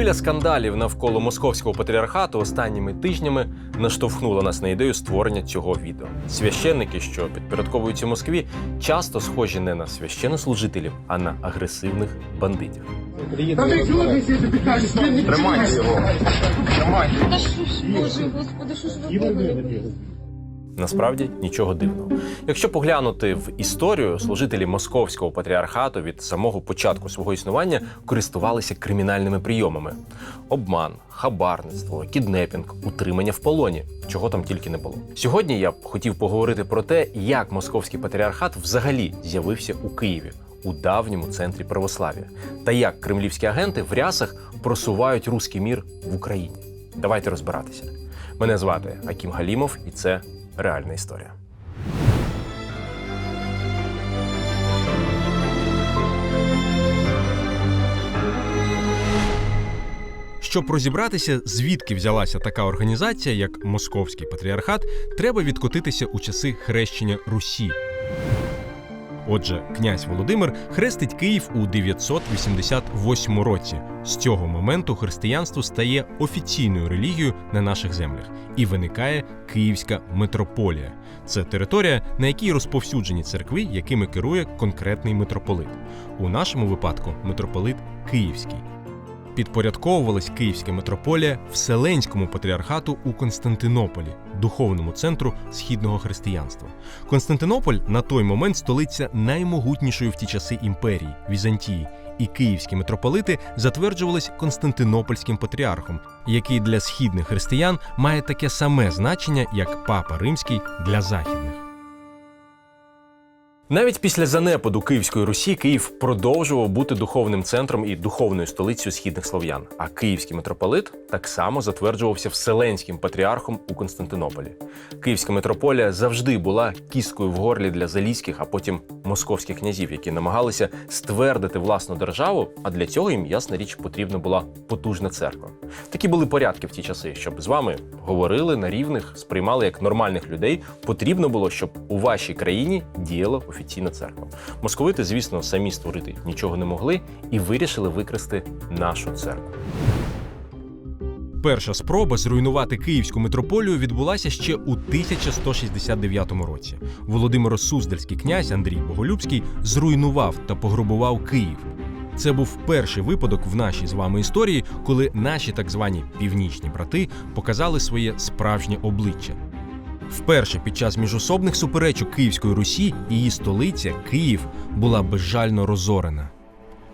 Хвиля скандалів навколо московського патріархату останніми тижнями наштовхнула нас на ідею створення цього відео. Священники, що підпорядковуються Москві, часто схожі не на священнослужителів, а на агресивних бандитів. Тримайте його. Тримайте. Та що ж, Боже, Господи, що ж ви робите? Насправді нічого дивного. Якщо поглянути в історію, служителі московського патріархату від самого початку свого існування користувалися кримінальними прийомами: обман, хабарництво, кіднепінг, утримання в полоні, чого там тільки не було. Сьогодні я б хотів поговорити про те, як московський патріархат взагалі з'явився у Києві. У давньому центрі православ'я та як кремлівські агенти в рясах просувають руський мір в Україні. Давайте розбиратися. Мене звати Акім Галімов, і це реальна історія. Щоб розібратися, звідки взялася така організація, як Московський патріархат, треба відкотитися у часи хрещення Русі. Отже, князь Володимир хрестить Київ у 988 році. З цього моменту християнство стає офіційною релігією на наших землях і виникає Київська митрополія. Це територія, на якій розповсюджені церкви, якими керує конкретний митрополит. У нашому випадку митрополит Київський. Підпорядковувалась Київська митрополія Вселенському патріархату у Константинополі, духовному центру східного християнства. Константинополь на той момент столиця наймогутнішої в ті часи імперії Візантії, і київські митрополити затверджувались Константинопольським патріархом, який для східних християн має таке саме значення, як Папа Римський для західних. Навіть після занепаду Київської Русі Київ продовжував бути духовним центром і духовною столицею східних слов'ян. А київський митрополит так само затверджувався вселенським патріархом у Константинополі. Київська митрополія завжди була кісткою в горлі для залізьких, а потім московських князів, які намагалися ствердити власну державу. А для цього їм, ясна річ, потрібна була потужна церква. Такі були порядки в ті часи, щоб з вами говорили на рівних, сприймали як нормальних людей. Потрібно було, щоб у вашій країні діяла офіційна церква. Московити, звісно, самі створити нічого не могли і вирішили викрасти нашу церкву. Перша спроба зруйнувати київську митрополію відбулася ще у 1169 році. Володимиро Суздальський князь Андрій Боголюбський зруйнував та пограбував Київ. Це був перший випадок в нашій з вами історії, коли наші так звані північні брати показали своє справжнє обличчя. Вперше під час міжособних суперечок Київської Русі її столиця Київ була безжально розорена.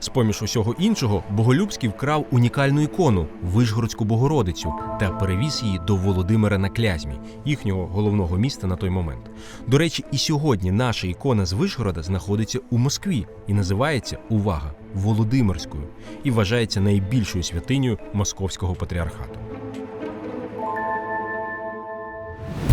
З поміж усього іншого, Боголюбський вкрав унікальну ікону Вишгородську Богородицю та перевіз її до Володимира на Клязьмі, їхнього головного міста на той момент. До речі, і сьогодні наша ікона з Вишгорода знаходиться у Москві і називається увага Володимирською і вважається найбільшою святинею Московського патріархату.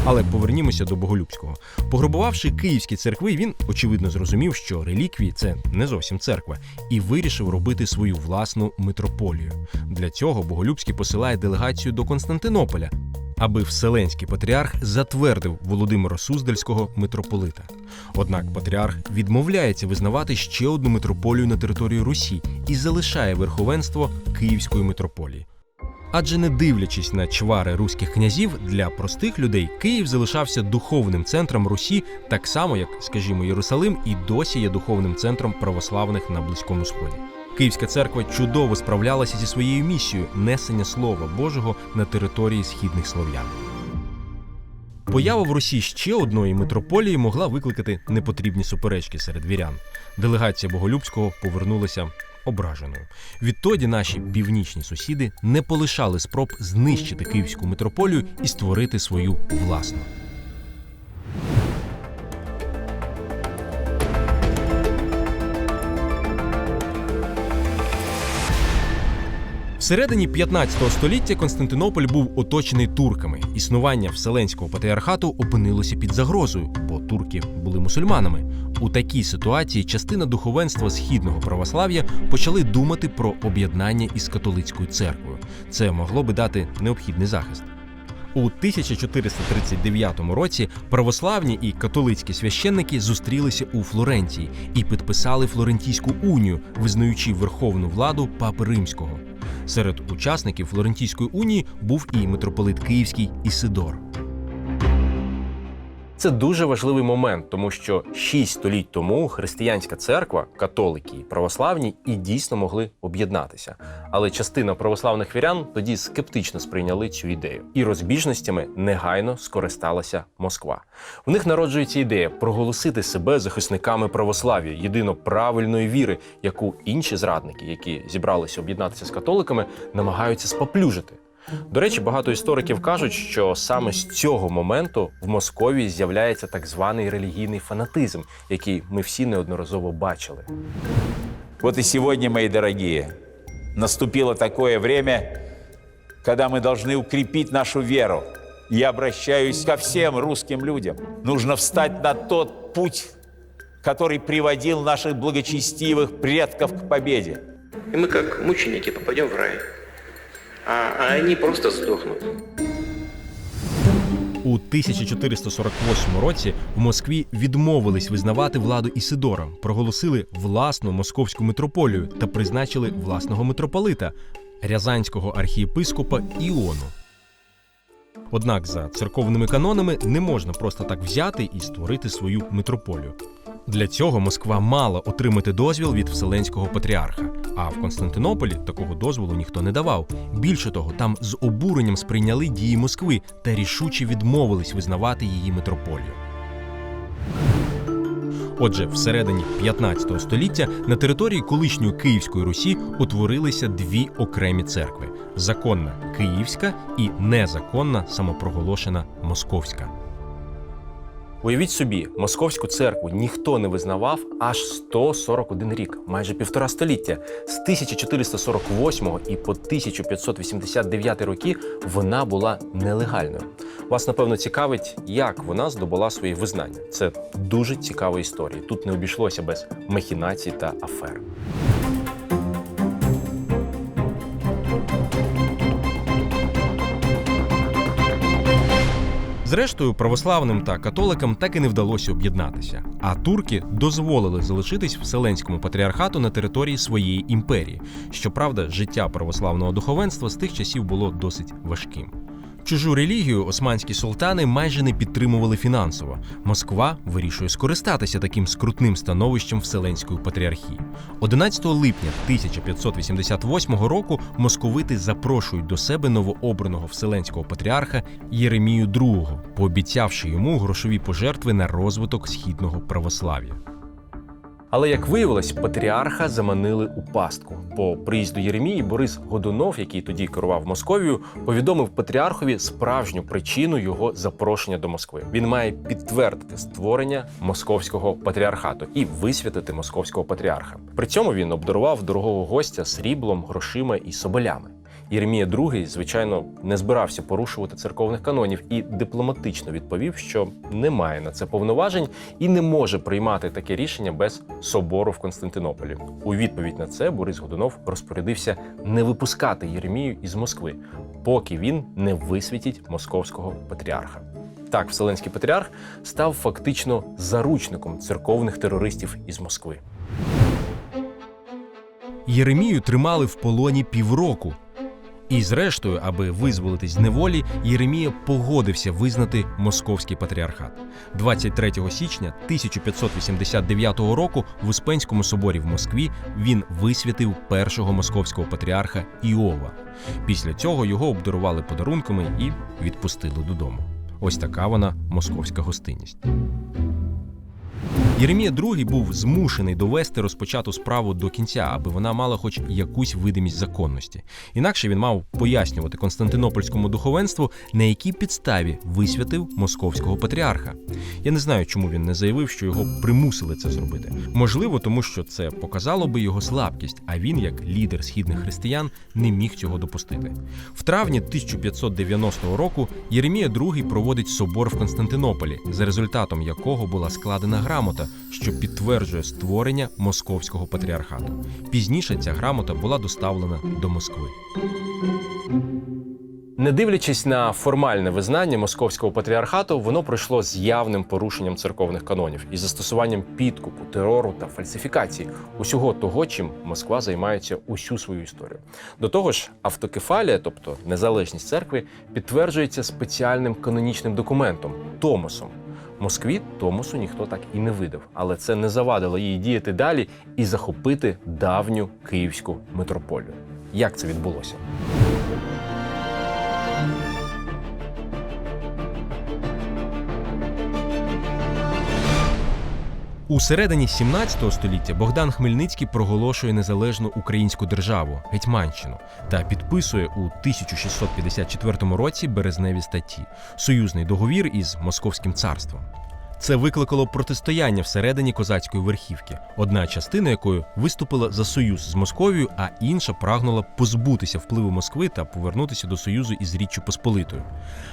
Але повернімося до Боголюбського. Пограбувавши київські церкви, він очевидно зрозумів, що реліквії це не зовсім церква, і вирішив робити свою власну митрополію. Для цього Боголюбський посилає делегацію до Константинополя, аби Вселенський патріарх затвердив Володимира Суздальського митрополита. Однак патріарх відмовляється визнавати ще одну митрополію на території Русі і залишає верховенство Київської митрополії. Адже не дивлячись на чвари руських князів, для простих людей Київ залишався духовним центром Русі, так само як, скажімо, Єрусалим і досі є духовним центром православних на Близькому Сході. Київська церква чудово справлялася зі своєю місією несення Слова Божого на території східних слов'ян. Поява в Русі ще одної митрополії могла викликати непотрібні суперечки серед вірян. Делегація Боголюбського повернулася ображеною. Відтоді наші північні сусіди не полишали спроб знищити київську митрополію і створити свою власну. Всередині 15 століття Константинополь був оточений турками. Існування Вселенського патріархату опинилося під загрозою, бо турки були мусульманами. У такій ситуації частина духовенства східного православ'я почали думати про об'єднання із католицькою церквою. Це могло би дати необхідний захист. У 1439 році православні і католицькі священники зустрілися у Флоренції і підписали Флорентійську унію, визнаючи верховну владу папи римського. Серед учасників Флорентійської унії був і митрополит Київський Ісидор. Це дуже важливий момент, тому що шість століть тому християнська церква, католики і православні, і дійсно могли об'єднатися. Але частина православних вірян тоді скептично сприйняли цю ідею, і розбіжностями негайно скористалася Москва. В них народжується ідея проголосити себе захисниками православ'я, єдино правильної віри, яку інші зрадники, які зібралися об'єднатися з католиками, намагаються споплюжити. До речі, багато істориків кажуть, що саме з цього моменту в Московії з'являється так званий релігійний фанатизм, який ми всі неодноразово бачили. Вот и сегодня, мои дорогие, наступило такое время, когда мы должны укрепить нашу веру. Я обращаюсь ко всем русским людям. Нужно встать на тот путь, который приводил наших благочестивых предков к победе. И мы как мученики попадем в рай. А, а они просто сдохнут. У 1448 році в Москві відмовились визнавати владу Ісидора, проголосили власну московську митрополію та призначили власного митрополита рязанського архієпископа Іону. Однак за церковними канонами не можна просто так взяти і створити свою митрополію. Для цього Москва мала отримати дозвіл від Вселенського патріарха. А в Константинополі такого дозволу ніхто не давав. Більше того, там з обуренням сприйняли дії Москви та рішуче відмовились визнавати її митрополію. Отже, всередині 15 століття на території колишньої Київської Русі утворилися дві окремі церкви: законна Київська і незаконна самопроголошена Московська. Уявіть собі, московську церкву ніхто не визнавав аж 141 рік, майже півтора століття. З 1448 і по 1589 роки вона була нелегальною. Вас напевно цікавить, як вона здобула свої визнання. Це дуже цікава історія. Тут не обійшлося без махінацій та афер. Зрештою, православним та католикам так і не вдалося об'єднатися. А турки дозволили залишитись Вселенському патріархату на території своєї імперії. Щоправда, життя православного духовенства з тих часів було досить важким. Чужу релігію османські султани майже не підтримували фінансово. Москва вирішує скористатися таким скрутним становищем Вселенської патріархії. 11 липня 1588 року московити запрошують до себе новообраного вселенського патріарха Єремію II, пообіцявши йому грошові пожертви на розвиток східного православ'я. Але як виявилось, патріарха заманили у пастку. По приїзду Єремії Борис Годунов, який тоді керував Московією, повідомив патріархові справжню причину його запрошення до Москви. Він має підтвердити створення московського патріархату і висвятити московського патріарха. При цьому він обдарував дорогого гостя сріблом, грошима і соболями. Єремія II, звичайно, не збирався порушувати церковних канонів і дипломатично відповів, що не має на це повноважень і не може приймати таке рішення без собору в Константинополі. У відповідь на це Борис Годунов розпорядився не випускати Єремію із Москви, поки він не висвітить московського патріарха. Так, Вселенський патріарх став фактично заручником церковних терористів із Москви. Єремію тримали в полоні півроку. І зрештою, аби визволитись з неволі, Єремія погодився визнати московський патріархат. 23 січня 1589 року в Успенському соборі в Москві він висвятив першого московського патріарха Іова. Після цього його обдарували подарунками і відпустили додому. Ось така вона московська гостинність. Єремія II був змушений довести розпочату справу до кінця, аби вона мала хоч якусь видимість законності. Інакше він мав пояснювати Константинопольському духовенству, на якій підставі висвятив московського патріарха. Я не знаю, чому він не заявив, що його примусили це зробити. Можливо, тому що це показало би його слабкість, а він, як лідер східних християн, не міг цього допустити. В травні 1590 року Єремія II проводить собор в Константинополі, за результатом якого була складена грамота, що підтверджує створення московського патріархату. Пізніше ця грамота була доставлена до Москви. Не дивлячись на формальне визнання московського патріархату, воно пройшло з явним порушенням церковних канонів і застосуванням підкупу, терору та фальсифікації усього того, чим Москва займається усю свою історію. До того ж, автокефалія, тобто незалежність церкви, підтверджується спеціальним канонічним документом Томосом. Москві Томосу ніхто так і не видав, але це не завадило їй діяти далі і захопити давню київську митрополію. Як це відбулося? У середині 17 століття Богдан Хмельницький проголошує незалежну українську державу Гетьманщину та підписує у 1654 році березневі статті союзний договір із Московським царством. Це викликало протистояння всередині козацької верхівки, одна частина якої виступила за союз з Московією, а інша прагнула позбутися впливу Москви та повернутися до союзу із Річчю Посполитою.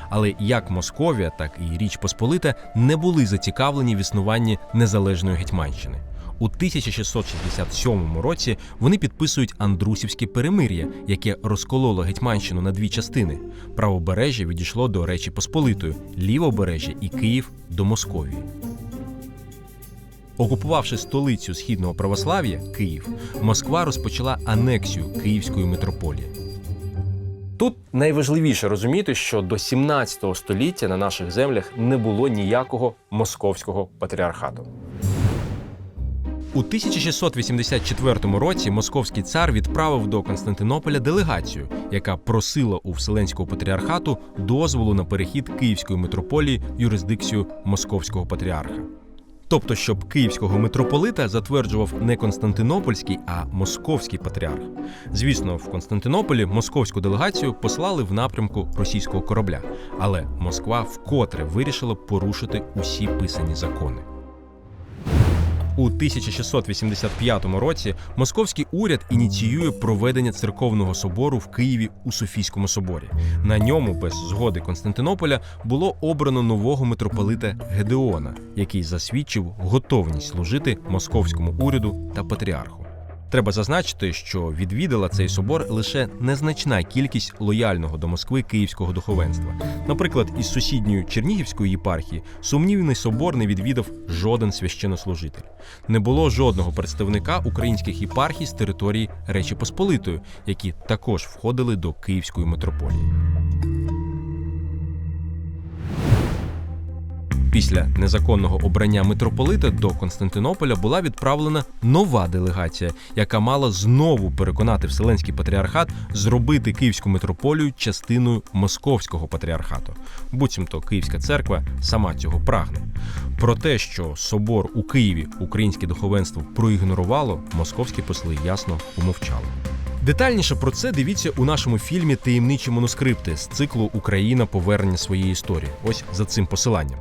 Але як Московія, так і Річ Посполита не були зацікавлені в існуванні незалежної Гетьманщини. У 1667 році вони підписують Андрусівське перемир'я, яке розкололо Гетьманщину на дві частини. Правобережжя відійшло до Речі Посполитої, лівобережжя і Київ до Московії. Окупувавши столицю східного православ'я Київ, Москва розпочала анексію Київської митрополії. Тут найважливіше розуміти, що до 17 століття на наших землях не було ніякого московського патріархату. У 1684 році московський цар відправив до Константинополя делегацію, яка просила у Вселенського патріархату дозволу на перехід Київської митрополії юрисдикцію московського патріарха. Тобто, щоб київського митрополита затверджував не Константинопольський, а московський патріарх. Звісно, в Константинополі московську делегацію послали в напрямку російського корабля, але Москва вкотре вирішила порушити усі писані закони. У 1685 році московський уряд ініціює проведення церковного собору в Києві у Софійському соборі. На ньому, без згоди Константинополя, було обрано нового митрополита Гедеона, який засвідчив готовність служити московському уряду та патріарху. Треба зазначити, що відвідала цей собор лише незначна кількість лояльного до Москви київського духовенства. Наприклад, із сусідньої Чернігівської єпархії сумнівний собор не відвідав жоден священнослужитель. Не було жодного представника українських єпархій з території Речі Посполитої, які також входили до Київської митрополії. Після незаконного обрання митрополита до Константинополя була відправлена нова делегація, яка мала знову переконати Вселенський патріархат зробити Київську митрополію частиною Московського патріархату. Буцімто Київська церква сама цього прагне. Про те, що собор у Києві українське духовенство проігнорувало, московські посли ясно умовчали. Детальніше про це дивіться у нашому фільмі Таємничі манускрипти з циклу Україна повернення своєї історії. Ось за цим посиланням.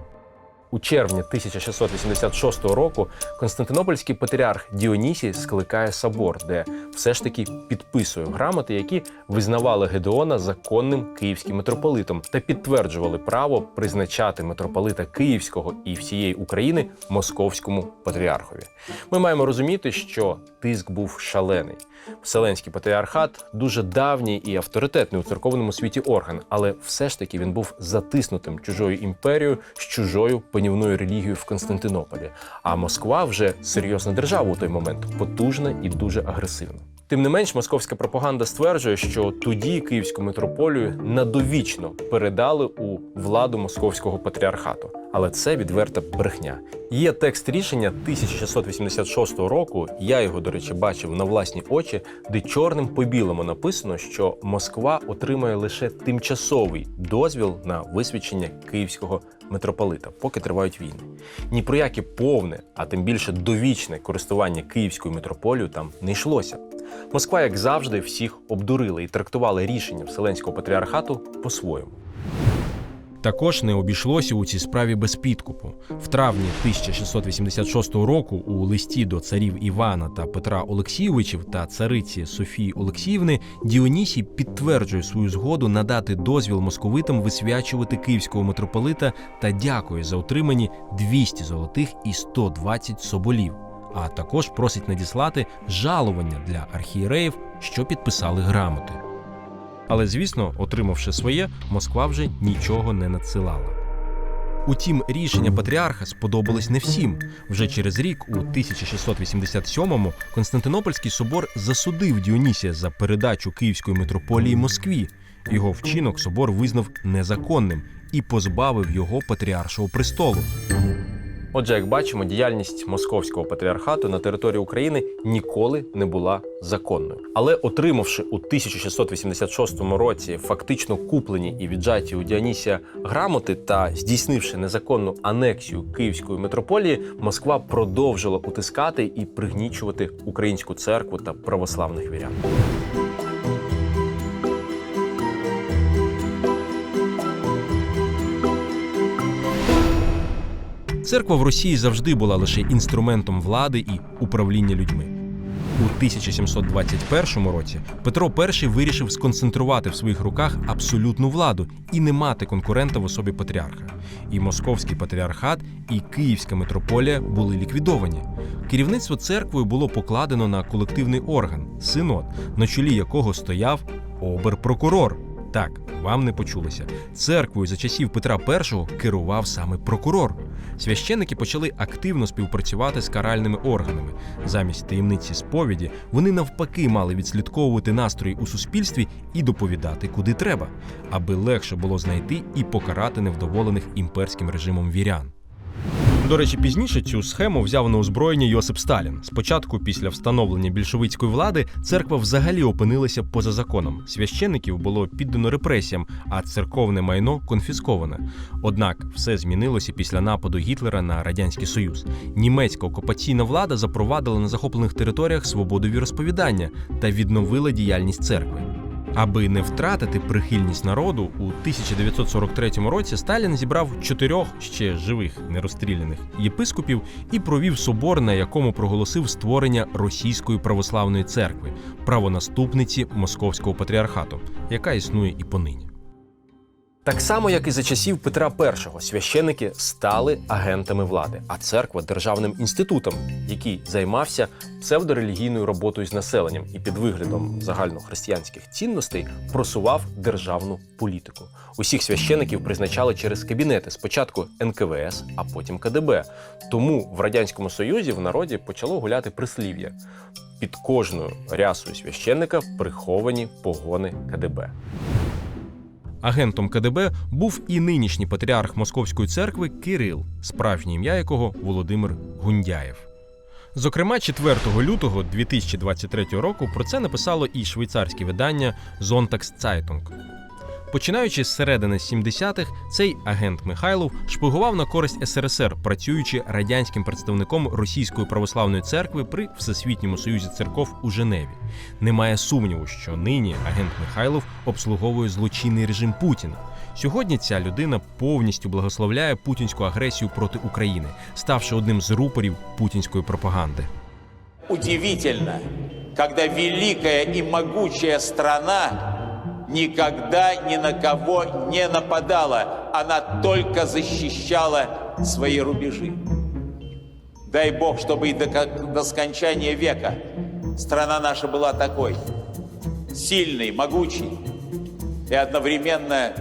У червні 1686 року Константинопольський патріарх Діонісій скликає собор, де все ж таки підписує грамоти, які визнавали Гедеона законним київським митрополитом та підтверджували право призначати митрополита Київського і всієї України московському патріархові. Ми маємо розуміти, що тиск був шалений. Вселенський патріархат дуже давній і авторитетний у церковному світі орган, але все ж таки він був затиснутим чужою імперією з чужою панівною релігією в Константинополі. А Москва вже серйозна держава у той момент, потужна і дуже агресивна. Тим не менш, московська пропаганда стверджує, що тоді київську митрополію надовічно передали у владу московського патріархату. Але це відверта брехня. Є текст рішення 1686 року. Я його, до речі, бачив на власні очі, де чорним по білому написано, що Москва отримає лише тимчасовий дозвіл на висвячення київського митрополита, поки тривають війни. Ні про яке повне, а тим більше довічне користування київською митрополією там не йшлося. Москва, як завжди, всіх обдурила і трактувала рішення Вселенського патріархату по-своєму. Також не обійшлося у цій справі без підкупу. В травні 1686 року у листі до царів Івана та Петра Олексійовичів та цариці Софії Олексіївни Діонісій підтверджує свою згоду надати дозвіл московитам висвячувати київського митрополита та дякує за отримані 200 золотих і 120 соболів. А також просить надіслати жалування для архієреїв, що підписали грамоти. Але звісно, отримавши своє, Москва вже нічого не надсилала. Утім, рішення патріарха сподобалось не всім. Вже через рік, у 1687-му, Константинопольський собор засудив Діонісія за передачу Київської митрополії Москві. Його вчинок собор визнав незаконним і позбавив його патріаршого престолу. Отже, як бачимо, діяльність московського патріархату на території України ніколи не була законною. Але отримавши у 1686 році фактично куплені і віджаті у Діонісія грамоти та здійснивши незаконну анексію Київської митрополії, Москва продовжила утискати і пригнічувати українську церкву та православних вірян. Церква в Росії завжди була лише інструментом влади і управління людьми. У 1721 році Петро І вирішив сконцентрувати в своїх руках абсолютну владу і не мати конкурента в особі патріарха. І московський патріархат, і Київська митрополія були ліквідовані. Керівництво церквою було покладено на колективний орган синод, на чолі якого стояв оберпрокурор. Так, вам не почулося. Церквою за часів Петра І керував саме прокурор. Священники почали активно співпрацювати з каральними органами. Замість таємниці сповіді вони навпаки мали відслідковувати настрої у суспільстві і доповідати куди треба, аби легше було знайти і покарати невдоволених імперським режимом вірян. До речі, пізніше цю схему взяв на озброєння Йосип Сталін. Спочатку, після встановлення більшовицької влади, церква взагалі опинилася поза законом. Священників було піддано репресіям, а церковне майно конфісковане. Однак все змінилося після нападу Гітлера на радянський союз. Німецька окупаційна влада запровадила на захоплених територіях свободу віросповідання та відновила діяльність церкви. Аби не втратити прихильність народу, у 1943 році Сталін зібрав чотирьох ще живих нерозстріляних єпископів і провів собор, на якому проголосив створення Російської православної церкви, правонаступниці Московського патріархату, яка існує і понині. Так само, як і за часів Петра І, священики стали агентами влади, а церква державним інститутом, який займався псевдорелігійною роботою з населенням і під виглядом загальнохристиянських цінностей просував державну політику. Усіх священиків призначали через кабінети спочатку НКВС, а потім КДБ. Тому в радянському союзі в народі почало гуляти прислів'я. Під кожною рясою священника приховані погони КДБ. Агентом КДБ був і нинішній патріарх Московської церкви Кирил, справжнє ім'я якого Володимир Гундяєв. Зокрема, 4 лютого 2023 року про це написало і швейцарське видання Sonntags-Zeitung. Починаючи з середини 70-х, цей агент Михайлов шпигував на користь СРСР, працюючи радянським представником Російської православної церкви при Всесвітньому союзі церков у Женеві. Немає сумніву, що нині агент Михайлов обслуговує злочинний режим Путіна. Сьогодні ця людина повністю благословляє путінську агресію проти України, ставши одним з рупорів путінської пропаганди. Удивительно, когда великая и могучая страна никогда ни на кого не нападала, она только защищала свои рубежи. Дай Бог, чтобы и до, до скончания века страна наша была такой, сильной, могучей и одновременно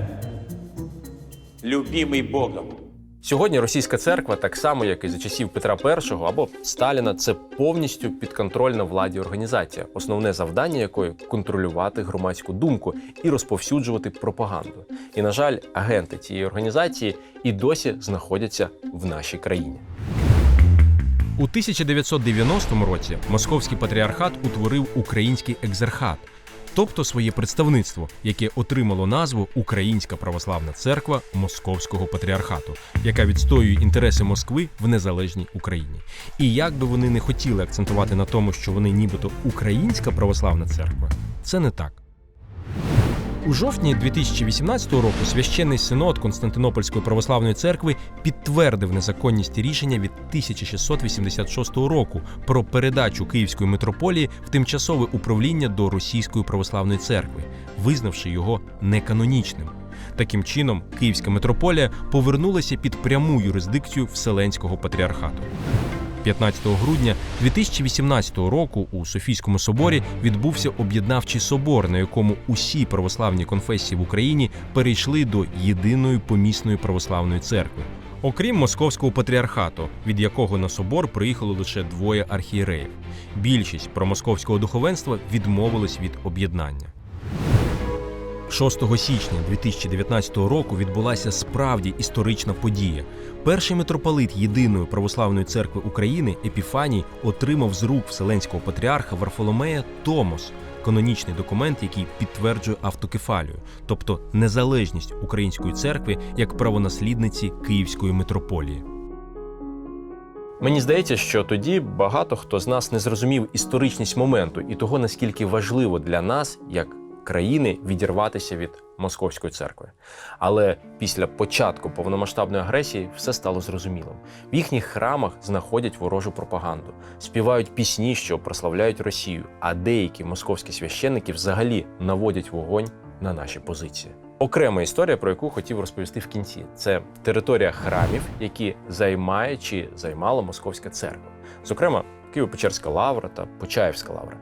любимой Богом. Сьогодні російська церква, так само як і за часів Петра І або Сталіна, це повністю підконтрольна владі організація, основне завдання якої контролювати громадську думку і розповсюджувати пропаганду. І на жаль, агенти цієї організації і досі знаходяться в нашій країні. У 1990 році московський патріархат утворив український екзархат, тобто своє представництво, яке отримало назву Українська православна церква Московського патріархату, яка відстоює інтереси Москви в незалежній Україні. І як би вони не хотіли акцентувати на тому, що вони нібито українська православна церква, це не так. У жовтні 2018 року священний синод Константинопольської православної церкви підтвердив незаконність рішення від 1686 року про передачу Київської митрополії в тимчасове управління до Російської православної церкви, визнавши його неканонічним. Таким чином, Київська митрополія повернулася під пряму юрисдикцію Вселенського патріархату. 15 грудня 2018 року у Софійському соборі відбувся об'єднавчий собор, на якому усі православні конфесії в Україні перейшли до єдиної помісної православної церкви. Окрім московського патріархату, від якого на собор приїхало лише двоє архієреїв. Більшість промосковського духовенства відмовились від об'єднання. 6 січня 2019 року відбулася справді історична подія. Перший митрополит єдиної православної церкви України Епіфаній отримав з рук вселенського патріарха Варфоломея Томос, канонічний документ, який підтверджує автокефалію, тобто незалежність української церкви як правонаслідниці Київської митрополії. Мені здається, що тоді багато хто з нас не зрозумів історичність моменту і того, наскільки важливо для нас, як країни, відірватися від московської церкви. Але після початку повномасштабної агресії все стало зрозумілим. В їхніх храмах знаходять ворожу пропаганду, співають пісні, що прославляють Росію, а деякі московські священники взагалі наводять вогонь на наші позиції. Окрема історія, про яку хотів розповісти в кінці, це територія храмів, які займає чи займала московська церква, зокрема Києво-Печерська лавра та Почаївська лавра.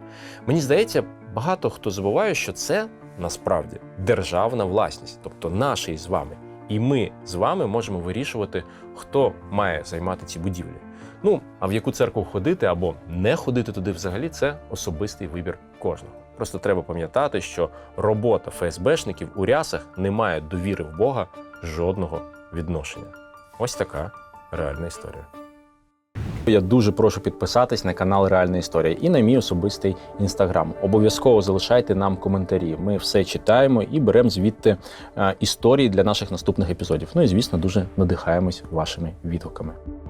Мені здається, багато хто забуває, що це насправді державна власність, тобто наша із вами. І ми з вами можемо вирішувати, хто має займати ці будівлі. Ну а в яку церкву ходити або не ходити туди взагалі, це особистий вибір кожного. Просто треба пам'ятати, що робота ФСБшників у рясах не має довіри в Бога жодного відношення. Ось така реальна історія. Я дуже прошу підписатись на канал Реальна Історія і на мій особистий інстаграм. Обов'язково залишайте нам коментарі. Ми все читаємо і беремо звідти е, історії для наших наступних епізодів. Ну і звісно, дуже надихаємось вашими відгуками.